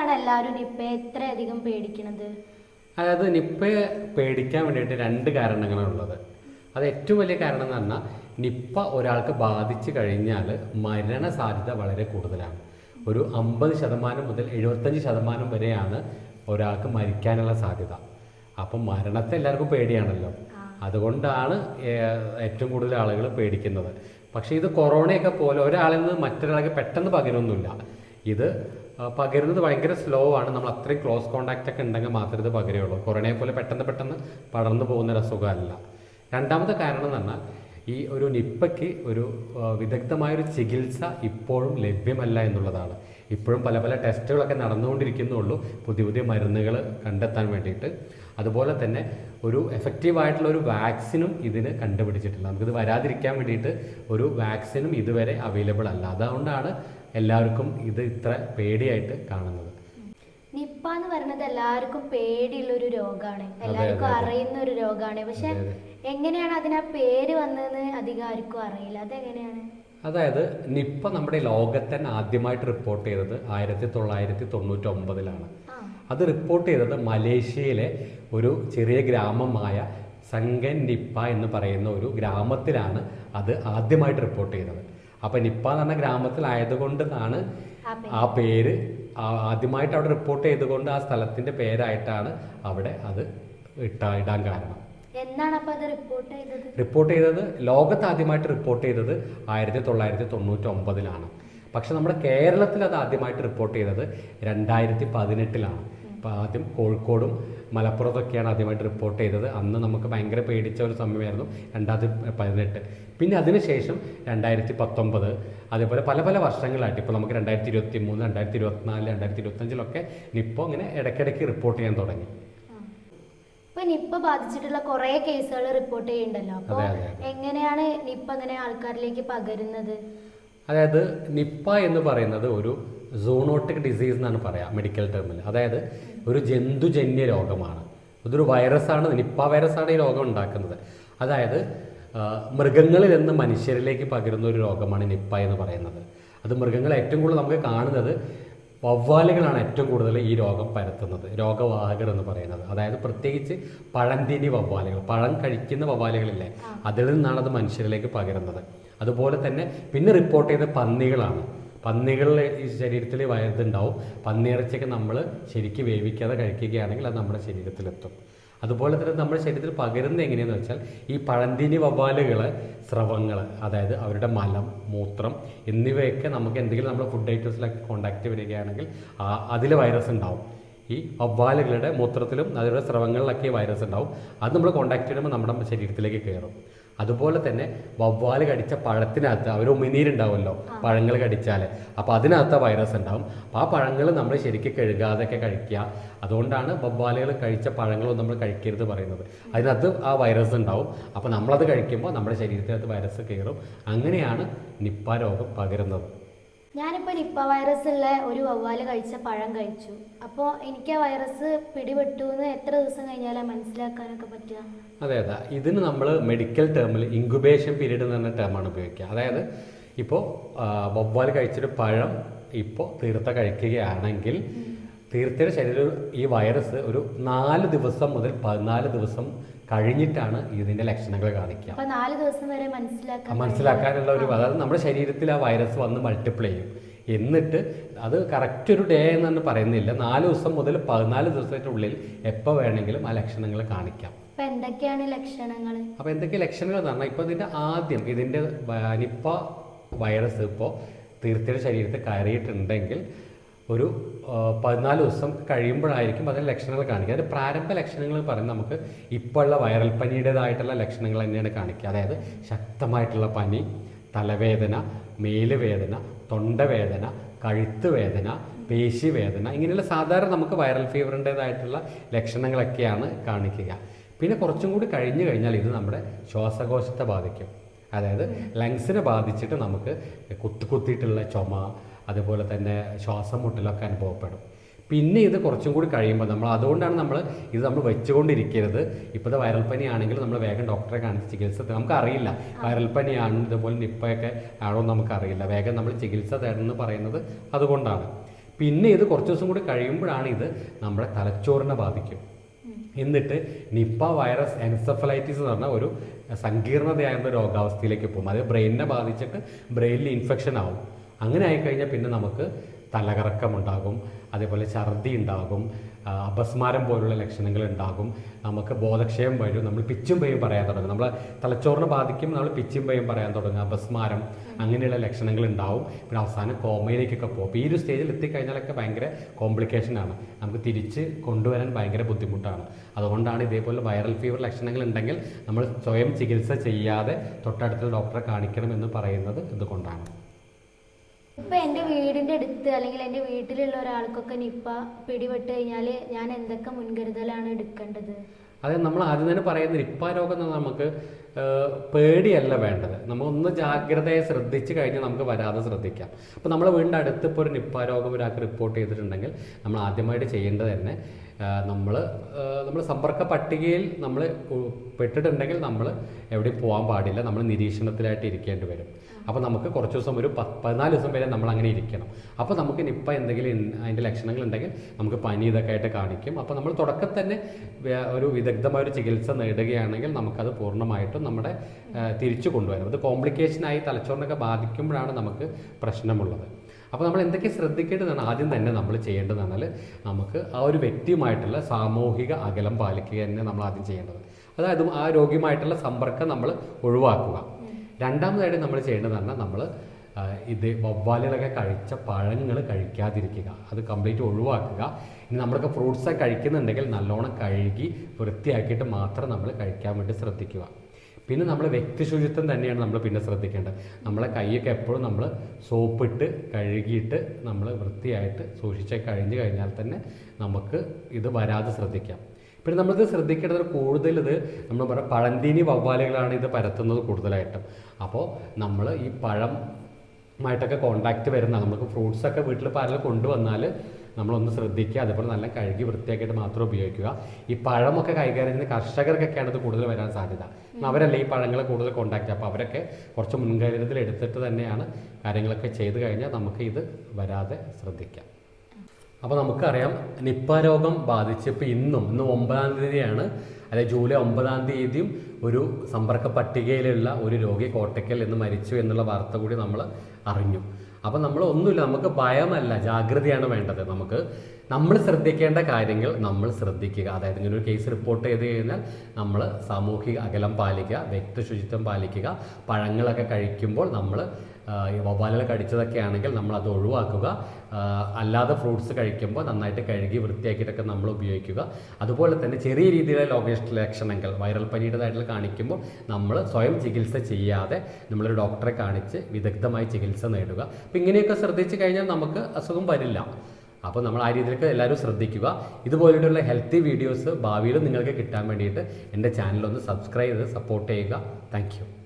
എന്തുകൊണ്ടാണ് എല്ലാവരും നിപ്പയെ ഇത്രയധികം പേടിക്കുന്നത് അതായത് നിപ്പയെ പേടിക്കാൻ വേണ്ടിയിട്ട് രണ്ട് കാരണങ്ങളുള്ളത് അത് ഏറ്റവും വലിയ കാരണം എന്ന് പറഞ്ഞാൽ നിപ്പ ഒരാൾക്ക് ബാധിച്ചു കഴിഞ്ഞാൽ മരണ സാധ്യത വളരെ കൂടുതലാണ്. ഒരു അമ്പത് ശതമാനം മുതൽ എഴുപത്തഞ്ച് ശതമാനം വരെയാണ് ഒരാൾക്ക് മരിക്കാനുള്ള സാധ്യത. അപ്പം മരണത്തെ എല്ലാവർക്കും പേടിയാണല്ലോ. അതുകൊണ്ടാണ് ഏറ്റവും കൂടുതൽ ആളുകൾ പേടിക്കുന്നത്. പക്ഷേ ഇത് കൊറോണയൊക്കെ പോലെ ഒരാളിൽ നിന്ന് മറ്റൊരാൾക്ക് പെട്ടെന്ന് പകരൊന്നുമില്ല. ഇത് പകരുന്നത് ഭയങ്കര സ്ലോ ആണ്. നമ്മൾ അത്രയും ക്ലോസ് കോണ്ടാക്റ്റ് ഒക്കെ ഉണ്ടെങ്കിൽ മാത്രമേ ഇത് പകരുള്ളൂ കൊറോണയെ പോലെ പെട്ടെന്ന് പെട്ടെന്ന് പടർന്നു പോകുന്ന ഒരു അസുഖമല്ല. രണ്ടാമത്തെ കാരണം എന്ന് പറഞ്ഞാൽ ഈ ഒരു നിപ്പയ്ക്ക് ഒരു വിദഗ്ധമായൊരു ചികിത്സ ഇപ്പോഴും ലഭ്യമല്ല എന്നുള്ളതാണ്. ഇപ്പോഴും പല പല ടെസ്റ്റുകളൊക്കെ നടന്നുകൊണ്ടിരിക്കുന്നുള്ളൂ. പുതിയ പുതിയ മരുന്നുകൾ കണ്ടെത്താൻ വേണ്ടിയിട്ട്. അതുപോലെ തന്നെ ഒരു എഫക്റ്റീവായിട്ടുള്ള ഒരു വാക്സിനും ഇതിന് കണ്ടുപിടിച്ചിട്ടില്ല നമുക്കിത് വരാതിരിക്കാൻ വേണ്ടിയിട്ട് ഒരു വാക്സിനും ഇതുവരെ അവൈലബിൾ അല്ല. അതുകൊണ്ടാണ് എല്ലാവർക്കും ഇത് ഇത്ര പേടിയായിട്ട് കാണുന്നത്. നിപ്പ എന്ന് പറയുന്നത് എല്ലാവർക്കും പേടിയുള്ള ഒരു രോഗമാണ് എല്ലാവർക്കും അറിയുന്ന ഒരു രോഗമാണ് പക്ഷെ എങ്ങനെയാണ് അതിന് ആ പേര് വന്നതെന്ന് അധികം ആർക്കും അറിയില്ല. അതെങ്ങനെയാണ്? അതായത് നിപ്പ നമ്മുടെ ലോകത്തന്നെ ആദ്യമായിട്ട് റിപ്പോർട്ട് ചെയ്തത് ആയിരത്തി തൊള്ളായിരത്തി തൊണ്ണൂറ്റി ഒമ്പതിലാണ് അത് റിപ്പോർട്ട് ചെയ്തത് മലേഷ്യയിലെ ഒരു ചെറിയ ഗ്രാമമായ സംഗൻ നിപ്പ എന്ന് പറയുന്ന ഒരു ഗ്രാമത്തിലാണ് അത് ആദ്യമായിട്ട് റിപ്പോർട്ട് ചെയ്തത്. അപ്പം നിപ്പ എന്ന് പറഞ്ഞ ഗ്രാമത്തിലായതുകൊണ്ടാണ് ആ പേര്. ആ പേര് ആദ്യമായിട്ട് അവിടെ റിപ്പോർട്ട് ചെയ്തുകൊണ്ട് ആ സ്ഥലത്തിന്റെ പേരായിട്ടാണ് അവിടെ അത് ഇട്ടാ ഇടാൻ കാരണം. എന്നാണ് അപ്പോൾ അത് റിപ്പോർട്ട് ചെയ്തത്? റിപ്പോർട്ട് ചെയ്തത് ലോകത്ത് ആദ്യമായിട്ട് റിപ്പോർട്ട് ചെയ്തത് ആയിരത്തി തൊള്ളായിരത്തി തൊണ്ണൂറ്റി ഒമ്പതിലാണ് പക്ഷെ നമ്മുടെ കേരളത്തിൽ അത് ആദ്യമായിട്ട് റിപ്പോർട്ട് ചെയ്തത് രണ്ടായിരത്തി പതിനെട്ടിലാണ് അപ്പോൾ ആദ്യം കോഴിക്കോടും മലപ്പുറത്തൊക്കെയാണ് ആദ്യമായിട്ട് റിപ്പോർട്ട് ചെയ്തത്. അന്ന് നമുക്ക് ഭയങ്കര പേടിച്ച ഒരു സമയമായിരുന്നു രണ്ടായിരത്തി പതിനെട്ട്. പിന്നെ അതിനുശേഷം രണ്ടായിരത്തി പത്തൊമ്പത് അതേപോലെ പല പല വർഷങ്ങളായിട്ട് ഇപ്പോൾ നമുക്ക് രണ്ടായിരത്തി ഇരുപത്തി മൂന്ന് രണ്ടായിരത്തി ഇരുപത്തിനാല് രണ്ടായിരത്തി ഇരുപത്തഞ്ചിലൊക്കെ നിപ്പോ ഇങ്ങനെ ഇടയ്ക്കിടയ്ക്ക് റിപ്പോർട്ട് ചെയ്യാൻ തുടങ്ങി. ആ. ഇപ്പൊ നിപ്പ ബാധിച്ചിട്ടുള്ള കുറെ കേസുകൾ റിപ്പോർട്ട് ചെയ്യുന്നുണ്ടല്ലോ അപ്പൊ അതെ, അതെ, അതെ. എങ്ങനെയാണ് നിപ്പ അങ്ങനെ ആൾക്കാരിലേക്ക് പകരുന്നത്? അതായത് നിപ്പ എന്ന് പറയുന്നത് ഒരു സൂണോട്ടിക് ഡിസീസ് എന്നാണ് പറയാം മെഡിക്കൽ ടേമിൽ അതായത് ഒരു ജന്തുജന്യ രോഗമാണ്. ഇതൊരു വൈറസാണ് നിപ്പ വൈറസാണ് ഈ രോഗം ഉണ്ടാക്കുന്നത്. അതായത് മൃഗങ്ങളിൽ നിന്ന് മനുഷ്യരിലേക്ക് പകരുന്ന ഒരു രോഗമാണ് നിപ്പ എന്ന് പറയുന്നത്. അത് മൃഗങ്ങൾ ഏറ്റവും കൂടുതൽ നമുക്ക് കാണുന്നത് വവ്വാലുകളാണ് ഏറ്റവും കൂടുതൽ ഈ രോഗം പരത്തുന്നത് രോഗവാഹകർ എന്ന് പറയുന്നത്. അതായത് പ്രത്യേകിച്ച് പഴന്തിനി വവ്വാലുകൾ പഴം കഴിക്കുന്ന വവ്വാലുകളില്ലേ അതിൽ നിന്നാണ് അത് മനുഷ്യരിലേക്ക് പകരുന്നത്. അതുപോലെ തന്നെ പിന്നെ റിപ്പോർട്ട് ചെയ്ത പന്നികളാണ്. പന്നികളുടെ ഈ ശരീരത്തിൽ വയറുണ്ടാവും പന്നിയിറച്ചിയൊക്കെ നമ്മൾ ശരിക്ക് വേവിക്കാതെ കഴിക്കുകയാണെങ്കിൽ അത് നമ്മുടെ ശരീരത്തിലെത്തും. അതുപോലെ തന്നെ നമ്മുടെ ശരീരത്തിൽ പകരുന്നത് എങ്ങനെയാണെന്ന് വെച്ചാൽ ഈ പഴന്തിനി വവ്വാലുകൾ സ്രവങ്ങൾ അതായത് അവരുടെ മലം മൂത്രം എന്നിവയൊക്കെ നമുക്ക് എന്തെങ്കിലും നമ്മൾ ഫുഡ് ഐറ്റംസിലൊക്കെ കോണ്ടാക്റ്റ് വരികയാണെങ്കിൽ അതിൽ വൈറസ് ഉണ്ടാവും. ഈ വവ്വാലുകളുടെ മൂത്രത്തിലും അതിലുള്ള സ്രവങ്ങളിലൊക്കെ വൈറസ് ഉണ്ടാവും. അത് നമ്മൾ കോണ്ടാക്ട് ചെയ്യുമ്പോൾ നമ്മുടെ ശരീരത്തിലേക്ക് കയറും. അതുപോലെ തന്നെ വവ്വാൽ കടിച്ച പഴത്തിനകത്ത് അവർ ഉമിനീരുണ്ടാവുമല്ലോ പഴങ്ങൾ കടിച്ചാൽ അപ്പോൾ അതിനകത്ത് വൈറസ് ഉണ്ടാവും. അപ്പോൾ ആ പഴങ്ങൾ നമ്മൾ ശരിക്കും കഴുകാതെയൊക്കെ കഴിക്കുക. അതുകൊണ്ടാണ് വവ്വാലുകൾ കഴിച്ച പഴങ്ങളൊന്നും നമ്മൾ കഴിക്കരുത് പറയുന്നത്. അതിനകത്ത് ആ വൈറസ് ഉണ്ടാവും. അപ്പോൾ നമ്മളത് കഴിക്കുമ്പോൾ നമ്മുടെ ശരീരത്തിനകത്ത് വൈറസ് കയറും അങ്ങനെയാണ് നിപ്പ രോഗം പകരുന്നത്. ഞാനിപ്പോ നിപ്പ വൈറസ് ഉള്ള ഒരു വവ്വാൽ കഴിച്ച പഴം കഴിച്ചു. അപ്പോൾ എനിക്ക് ആ വൈറസ് പിടിപെട്ടു എന്ന് എത്ര ദിവസം കഴിഞ്ഞാലാ മനസ്സിലാക്കാനൊക്കെ പറ്റുക? അതെ അതെ. ഇതിന് നമ്മൾ മെഡിക്കൽ ടേമിൽ ഇൻക്യുബേഷൻ പീരീഡ് എന്ന് പറഞ്ഞ ടേമാണ് ഉപയോഗിക്കുക. അതായത് ഇപ്പോൾ വവ്വാൽ കഴിച്ചൊരു പഴം ഇപ്പോൾ തീർത്ത കഴിക്കുകയാണെങ്കിൽ തീർത്തയുടെ ശരീരം ഈ വൈറസ് ഒരു നാല് ദിവസം മുതൽ പതിനാല് ദിവസം കഴിഞ്ഞിട്ടാണ് ഇതിന്റെ ലക്ഷണങ്ങൾ കാണിക്കുക. അപ്പൊ നാല് ദിവസം വരെ മനസ്സിലാക്കാൻ മനസ്സിലാക്കാനുള്ള ഒരു അതായത് നമ്മുടെ ശരീരത്തിൽ ആ വൈറസ് വന്ന് മൾട്ടിപ്ലൈ ചെയ്യും. എന്നിട്ട് അത് കറക്റ്റ് ഒരു ഡേ എന്നാണ് പറയുന്നില്ല. നാല് ദിവസം മുതൽ പതിനാല് ദിവസത്തിനുള്ളിൽ എപ്പോൾ വേണമെങ്കിലും ആ ലക്ഷണങ്ങൾ കാണിക്കാം. അപ്പൊ എന്തൊക്കെയാണ് ലക്ഷണങ്ങൾ? അപ്പോൾ എന്തൊക്കെ ലക്ഷണങ്ങൾ എന്ന് പറഞ്ഞാൽ ഇപ്പോൾ ഇതിന്റെ ആദ്യം ഇതിന്റെ നിപ്പ വൈറസ് ഇപ്പോൾ തീർച്ചയായും ശരീരത്തിൽ കയറിയിട്ടുണ്ടെങ്കിൽ ഒരു പതിനാല് ദിവസം കഴിയുമ്പോഴായിരിക്കും അതിന്റെ ലക്ഷണങ്ങൾ കാണിക്കുക. അതിന്റെ പ്രാരംഭ ലക്ഷണങ്ങൾ പറയുന്നത് നമുക്ക്. ഇപ്പോഴുള്ള വൈറൽ പനിയുടേതായിട്ടുള്ള ലക്ഷണങ്ങൾ തന്നെയാണ് കാണിക്കുക. അതായത് ശക്തമായിട്ടുള്ള പനി തലവേദന മേലുവേദന തൊണ്ടവേദന കഴുത്ത് വേദന പേശി വേദന ഇങ്ങനെയുള്ള സാധാരണ നമുക്ക് വൈറൽ ഫീവറിന്റേതായിട്ടുള്ള ലക്ഷണങ്ങളൊക്കെയാണ് കാണിക്കുക. പിന്നെ കുറച്ചും കൂടി കഴിഞ്ഞു കഴിഞ്ഞാൽ ഇത് നമ്മുടെ ശ്വാസകോശത്തെ ബാധിക്കും. അതായത് ലങ്സിനെ ബാധിച്ചിട്ട് നമുക്ക് കുത്തി കുത്തിയിട്ടുള്ള ചുമ അതുപോലെ തന്നെ ശ്വാസം മുട്ടലൊക്കെ അനുഭവപ്പെടും. പിന്നെ ഇത് കുറച്ചും കൂടി കഴിയുമ്പോൾ നമ്മൾ അതുകൊണ്ടാണ് നമ്മൾ ഇത് നമ്മൾ വെച്ചുകൊണ്ടിരിക്കരുത്. ഇപ്പോഴത്തെ വൈറൽ പനിയാണെങ്കിൽ നമ്മൾ വേഗം ഡോക്ടറെ കാണിച്ച് ചികിത്സ നമുക്കറിയില്ല. വൈറൽ പനിയാണ് ഇതുപോലെ നിപ്പയൊക്കെ ആണോ നമുക്കറിയില്ല. വേഗം നമ്മൾ ചികിത്സ തേടണം എന്ന് പറയുന്നത് അതുകൊണ്ടാണ്. പിന്നെ ഇത് കുറച്ച് ദിവസം കൂടി കഴിയുമ്പോഴാണ് ഇത് നമ്മുടെ തലച്ചോറിനെ ബാധിക്കും. എന്നിട്ട് നിപ്പ വൈറസ് എൻസെഫലൈറ്റിസ് എന്ന് പറഞ്ഞ ഒരു സങ്കീർണതയായ രോഗാവസ്ഥയിലേക്ക് പോകും. അത് ബ്രെയിനിനെ ബാധിച്ചിട്ട് ബ്രെയിനിൽ ഇൻഫെക്ഷൻ ആവും. അങ്ങനെ ആയിക്കഴിഞ്ഞാൽ പിന്നെ നമുക്ക് തലകറക്കമുണ്ടാകും അതേപോലെ ഛർദി ഉണ്ടാകും അപസ്മാരം പോലുള്ള ലക്ഷണങ്ങൾ ഉണ്ടാകും. നമുക്ക് ബോധക്ഷയം വരും നമ്മൾ പിച്ചും പേയും പറയാൻ തുടങ്ങും. നമ്മൾ തലച്ചോറിനെ ബാധിക്കും നമ്മൾ പിച്ചും പേയും പറയാൻ തുടങ്ങും. അപസ്മാരം അങ്ങനെയുള്ള ലക്ഷണങ്ങൾ ഉണ്ടാവും. പിന്നെ അവസാനം കോമയിലേക്കൊക്കെ പോകും. ഈ ഒരു സ്റ്റേജിൽ എത്തിക്കഴിഞ്ഞാലൊക്കെ ഭയങ്കര കോംപ്ലിക്കേഷനാണ് നമുക്ക് തിരിച്ച് കൊണ്ടുവരാൻ ഭയങ്കര ബുദ്ധിമുട്ടാണ്. അതുകൊണ്ടാണ് ഇതേപോലെ വൈറൽ ഫീവർ ലക്ഷണങ്ങൾ ഉണ്ടെങ്കിൽ നമ്മൾ സ്വയം ചികിത്സ ചെയ്യാതെ തൊട്ടടുത്ത ഡോക്ടറെ കാണിക്കണം എന്ന് പറയുന്നത് ഇതുകൊണ്ടാണ്. ഇപ്പൊ എന്റെ വീടിന്റെ അടുത്ത് അല്ലെങ്കിൽ എന്റെ വീട്ടിലുള്ള ഒരാൾക്കൊക്കെ നിപ്പ പിടിപെട്ട് കഴിഞ്ഞാൽ ഞാൻ എന്തൊക്കെ മുൻകരുതലാണ് എടുക്കേണ്ടത്? അതായത് നമ്മൾ ആദ്യം തന്നെ പറയുന്ന നിപ്പ രോഗം എന്ന് നമുക്ക് പേടിയല്ല വേണ്ടത്. നമ്മൾ ഒന്ന് ജാഗ്രതയെ ശ്രദ്ധിച്ചു കഴിഞ്ഞാൽ നമുക്ക് വരാതെ ശ്രദ്ധിക്കാം. അപ്പോൾ നമ്മൾ വീടിന്റെ അടുത്ത് ഇപ്പോൾ ഒരു നിപ്പ രോഗം ഒരാൾക്ക് റിപ്പോർട്ട് ചെയ്തിട്ടുണ്ടെങ്കിൽ നമ്മൾ ആദ്യമായിട്ട് ചെയ്യേണ്ടത് തന്നെ നമ്മൾ നമ്മൾ സമ്പർക്ക പട്ടികയിൽ നമ്മൾ പെട്ടിട്ടുണ്ടെങ്കിൽ നമ്മൾ എവിടെയും പോകാൻ പാടില്ല. നമ്മൾ നിരീക്ഷണത്തിലായിട്ട് ഇരിക്കേണ്ടി വരും. അപ്പോൾ നമുക്ക് കുറച്ച് ദിവസം ഒരു പത്ത് പതിനാല് ദിവസം വരെ നമ്മൾ അങ്ങനെ ഇരിക്കണം. അപ്പോൾ നമുക്ക് നിപ്പ എന്തെങ്കിലും അതിന്റെ ലക്ഷണങ്ങൾ ഉണ്ടെങ്കിൽ നമുക്ക് പനി ഇതൊക്കെ ആയിട്ട് കാണിക്കും. അപ്പോൾ നമ്മൾ തുടക്കത്തിൽ തന്നെ ഒരു വിദഗ്ധമായ ഒരു ചികിത്സ നേടുകയാണെങ്കിൽ നമുക്കത് പൂർണമായിട്ടും നമ്മുടെ തിരിച്ചു കൊണ്ടുവരും അത് കോംപ്ലിക്കേഷനായി തലച്ചോറിനൊക്കെ ബാധിക്കുമ്പോഴാണ് നമുക്ക് പ്രശ്നമുള്ളത്. അപ്പോൾ നമ്മൾ എന്തൊക്കെ ശ്രദ്ധിക്കേണ്ടതാണ് ആദ്യം തന്നെ നമ്മൾ ചെയ്യേണ്ടതെന്നാൽ നമുക്ക് ആ ഒരു വ്യക്തിയുമായിട്ടുള്ള സാമൂഹിക അകലം പാലിക്കുക തന്നെ നമ്മൾ ആദ്യം ചെയ്യേണ്ടത്. അതായത് ആ രോഗിയുമായിട്ടുള്ള സമ്പർക്കം നമ്മൾ ഒഴിവാക്കുക. രണ്ടാമതായിട്ട് നമ്മൾ ചെയ്യേണ്ടത് പറഞ്ഞാൽ നമ്മൾ ഇത് വവ്വാലുകളൊക്കെ കഴിച്ച പഴങ്ങൾ കഴിക്കാതിരിക്കുക. അത് കംപ്ലീറ്റ് ഒഴിവാക്കുക. ഇനി നമ്മളൊക്കെ ഫ്രൂട്ട്സൊക്കെ കഴിക്കുന്നുണ്ടെങ്കിൽ നല്ലോണം കഴുകി വൃത്തിയാക്കിയിട്ട് മാത്രം നമ്മൾ കഴിക്കാൻ വേണ്ടി ശ്രദ്ധിക്കുക. പിന്നെ നമ്മൾ വ്യക്തി ശുചിത്വം തന്നെയാണ് നമ്മൾ പിന്നെ ശ്രദ്ധിക്കേണ്ടത്. നമ്മളെ കൈയൊക്കെ എപ്പോഴും നമ്മൾ സോപ്പിട്ട് കഴുകിയിട്ട് നമ്മൾ വൃത്തിയായിട്ട് സൂക്ഷിച്ച് കഴിഞ്ഞ് കഴിഞ്ഞാൽ തന്നെ നമുക്ക് ഇത് വരാതെ ശ്രദ്ധിക്കാം. പിന്നെ നമ്മളിത് ശ്രദ്ധിക്കേണ്ടത് കൂടുതൽ ഇത് നമ്മൾ പറയാം പഴന്തീനി വവ്വാലുകളാണ് ഇത് പരത്തുന്നത് കൂടുതലായിട്ടും. അപ്പോൾ നമ്മൾ ഈ പഴം മായിട്ടൊക്കെ കോണ്ടാക്റ്റ് വരുന്ന നമുക്ക് ഫ്രൂട്ട്സൊക്കെ വീട്ടിൽ പാലിൽ കൊണ്ടുവന്നാൽ നമ്മളൊന്ന് ശ്രദ്ധിക്കുക. അതേപോലെ നല്ല കഴുകി വൃത്തിയാക്കിയിട്ട് മാത്രം ഉപയോഗിക്കുക. ഈ പഴമൊക്കെ കൈകാര്യം ചെയ്യുന്ന കർഷകർക്കൊക്കെയാണ് ഇത് കൂടുതൽ വരാൻ സാധ്യത. അവരല്ലേ ഈ പഴങ്ങൾ കൂടുതൽ കോണ്ടാക്റ്റ് അപ്പോൾ അവരൊക്കെ കുറച്ച് മുൻകരുതൽ എടുത്തിട്ട് തന്നെയാണ് കാര്യങ്ങളൊക്കെ ചെയ്ത് കഴിഞ്ഞാൽ നമുക്ക് ഇത് വരാതെ ശ്രദ്ധിക്കാം. അപ്പോൾ നമുക്കറിയാം നിപ്പ രോഗം ബാധിച്ച് ഇപ്പോൾ ഇന്നും ഇന്ന് ഒമ്പതാം തീയതിയാണ്. അതായത് ജൂലൈ ഒമ്പതാം തീയതിയും ഒരു സമ്പർക്ക പട്ടികയിലുള്ള ഒരു രോഗി കോട്ടയ്ക്കൽ എന്ന് മരിച്ചു എന്നുള്ള വാർത്ത കൂടി നമ്മൾ അറിഞ്ഞു. അപ്പോൾ നമ്മൾ ഒന്നുമില്ല നമുക്ക് ഭയമല്ല ജാഗ്രതയാണ് വേണ്ടത്. നമുക്ക് നമ്മൾ ശ്രദ്ധിക്കേണ്ട കാര്യങ്ങൾ നമ്മൾ ശ്രദ്ധിക്കുക. അതായത് ഇങ്ങനെ ഒരു കേസ് റിപ്പോർട്ട് ചെയ്ത് കഴിഞ്ഞാൽ നമ്മൾ സാമൂഹിക അകലം പാലിക്കുക വ്യക്തി ശുചിത്വം പാലിക്കുക പഴങ്ങളൊക്കെ കഴിക്കുമ്പോൾ നമ്മൾ ഈ വവ്വാലുകൾ കടിച്ചതൊക്കെ ആണെങ്കിൽ നമ്മൾ അത് ഒഴിവാക്കുക. അല്ലാതെ ഫ്രൂട്ട്സ് കഴിക്കുമ്പോൾ നന്നായിട്ട് കഴുകി വൃത്തിയാക്കിയിട്ടൊക്കെ നമ്മൾ ഉപയോഗിക്കുക. അതുപോലെ തന്നെ ചെറിയ രീതിയിലുള്ള ലോകേഷ് ലക്ഷണങ്ങൾ വൈറൽ പനിയുടേതായിട്ടുള്ള കാണിക്കുമ്പോൾ നമ്മൾ സ്വയം ചികിത്സ ചെയ്യാതെ നമ്മളൊരു ഡോക്ടറെ കാണിച്ച് വിദഗ്ധമായി ചികിത്സ നേടുക. അപ്പം ഇങ്ങനെയൊക്കെ ശ്രദ്ധിച്ചു കഴിഞ്ഞാൽ നമുക്ക് അസുഖം വരില്ല. അപ്പോൾ നമ്മൾ ആ രീതിയിലേക്ക് എല്ലാവരും ശ്രദ്ധിക്കുക. ഇതുപോലെയുള്ള ഹെൽത്തി വീഡിയോസ് ഭാവിയിൽ നിങ്ങൾക്ക് കിട്ടാൻ വേണ്ടിയിട്ട് എന്റെ ചാനലൊന്ന് സബ്സ്ക്രൈബ് ചെയ്ത് സപ്പോർട്ട് ചെയ്യുക. താങ്ക്